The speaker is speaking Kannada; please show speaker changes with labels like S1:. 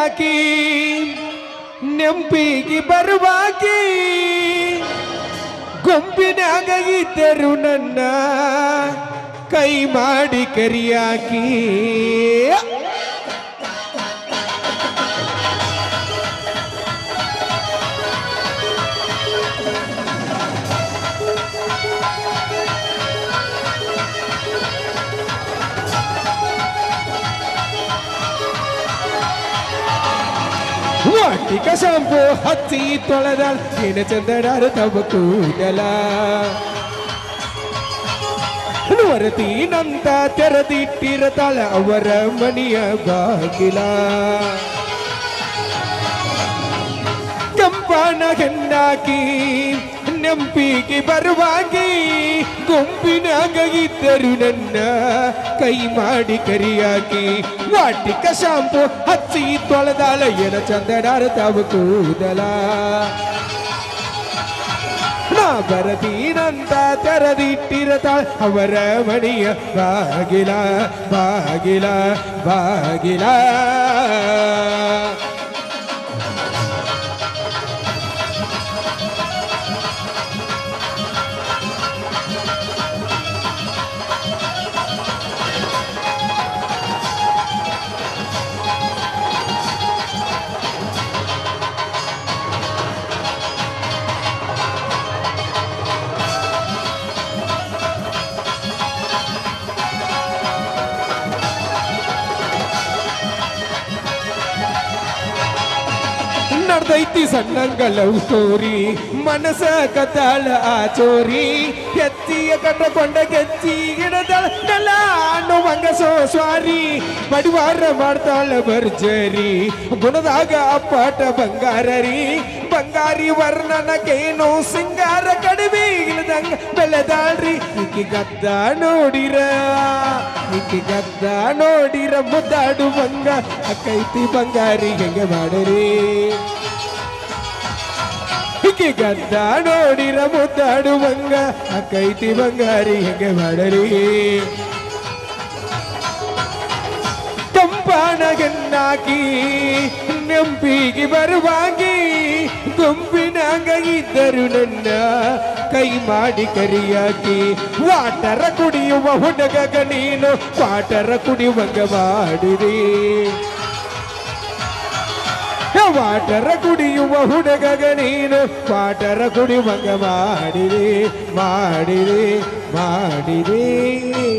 S1: ಹೆಣ್ಣಾಕಿ ನೆಂಪಿಗೆ ಬರುವಾಕಿ ಗೊಂಬಿನಾಗ ಇದ್ದರು ನನ್ನ ಕೈ ಮಾಡಿ ಕರಿಯಾಕಿ. ವಾಟಿಕ ಶಾಂಪು ಹಚ್ಚಿ ತೊಳೆದ ಏನ ಚಂದಡಾರು ತವ ಕೂದಲ ವರತೀನಂತ ತೆರೆದಿಟ್ಟಿರತಾಳ ಅವರ ಮನೆಯ ಬಾಗಿಲ ಕಂಪನ ಹೆಣ್ಣಾಕಿ ನೆಂಪಿಗೆ ಬರುವಾಗಿ ಗುಂಪಿನಾಗ ಇದ್ದರು ನನ್ನ ಕೈ ಮಾಡಿ ಕರಿಯಾಕಿ ವಾಟಿಕ ಶಾಂಪು ಹಚ್ಚಿ ತೊಳೆದಾಳ ಏನ ಚಂದಡಾರ ತಾವು ಕೂದಲ ನಾ ಬರತೀನಂತ ತೆರೆದಿಟ್ಟಿರತಾಳ ಅವರ ಮಣಿಯ ಬಾಗಿಲ ಬಾಗಿಲ ಬಾಗಿಲ ನಡ್ದೈತಿ ಸಣ್ಣಂಗ ಲವ್ ಸ್ಟೋರಿ ಮನಸ ಕತಾಳ ಆ ಚೋರಿ ಎತ್ತಿಯ ಕಟ್ಟಕೊಂಡ ಗೆಚ್ಚಿ ಗಿಡದಳ ನೆಲ ಮಂಗಸೋ ಸ್ವಾರಿ ಪಡಿವಾರ ಮಾಡ್ತಾಳ ಭರ್ಜರಿ, ಗುಣದಾಗ ಅಪ್ಪಾಟ ಬಂಗಾರ ರೀ ಬಂಗಾರಿ ವರ್ಣನಕೇನು ಸಿಂಗಾರ ಕಡಿಮೆ ಇಲ್ಲದಂಗ ಬೆಳೆದಾಳ್ರಿ. ಈಕೆ ಗದ್ದ ನೋಡಿರ, ಈಕೆ ಗದ್ದ ನೋಡಿರ ಮುದ್ದಾಡುವಂಗ ಅಕ್ಕೈತಿ ಬಂಗಾರಿ ಹೆಂಗೆ ಮಾಡರಿ. ಈಕೆ ಗದ್ದ ನೋಡಿರ ಮುದ್ದಾಡುವಂಗ ಅಕ್ಕೈತಿ ಬಂಗಾರಿ ಹೆಂಗೆ ಮಾಡರಿ. ಕಂಪಾಣಗನ್ನಾಕಿ ನೆಂಪಿಗೆ ಬರುವಾಗಿ ಗುಂಪಿನಾಗ ಇದ್ದರು ನನ್ನ. ಕೈ ಮಾಡಿ ಕರಿಯಾಕಿ, ವಾಟರ ಕುಡಿಯುವ ಹುಡುಗಗ ನೀನು, ವಾಟರ ಕುಡಿಯುವಂಗ ಮಾಡಿರಿ. ವಾಟರ ಕುಡಿಯುವ ಹುಡುಗಗ ನೀನು, ವಾಟರ ಕುಡಿಯುವಂಗ ಮಾಡಿರಿ ಮಾಡಿರಿ ಮಾಡಿರಿ.